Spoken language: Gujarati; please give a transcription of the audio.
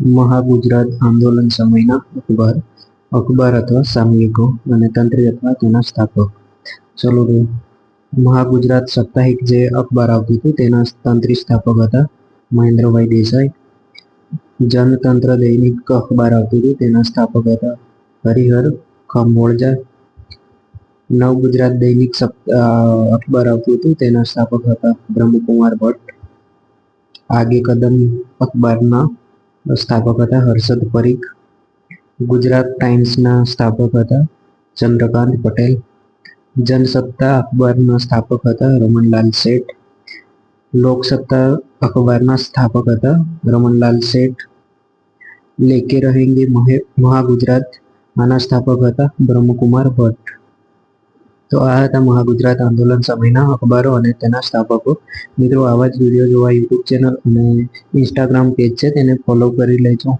મહાગુજરાત આંદોલન સમયના અખબાર અખબાર અથવા સામયિકો અને તંત્રી અથવા તેના સ્થાપક. ચલો મહાગુજરાત સાપ્તાહિક જે અખબાર આવતું હતું તેના તંત્રી સ્થાપક હતા મહેન્દ્રભાઈ દેસાઈ. જનતંત્ર દૈનિક અખબાર આવતું હતું તેના સ્થાપક હતા હરિહર ખંભોળજા. નવ ગુજરાત દૈનિક અખબાર આવતું હતું તેના સ્થાપક હતા બ્રહ્મકુમાર ભટ્ટ. આગે કદમ અખબારના સ્થાપક હતા હર્ષદ પરીખ, ગુજરાત ટાઈમ્સના સ્થાપક હતા ચંદ્રકાંત પટેલ, જનસત્તા અખબારના સ્થાપક હતા રમણલાલ શેઠ, લોકસત્તા અખબારના સ્થાપક હતા રમણલાલ શેઠ, લેકે રહેંગે મહા મહાગુજરાત આના સ્થાપક હતા બ્રહ્મકુમાર ભટ્ટ. તો આ હતા મહાગુજરાત આંદોલન સમયના અખબારો અને તેના સ્થાપકો. મિત્રો, આવા જ વીડિયો જોવા યુટ્યુબ ચેનલ અને ઇન્સ્ટાગ્રામ પેજ છે, તેને ફોલો કરી લેજો.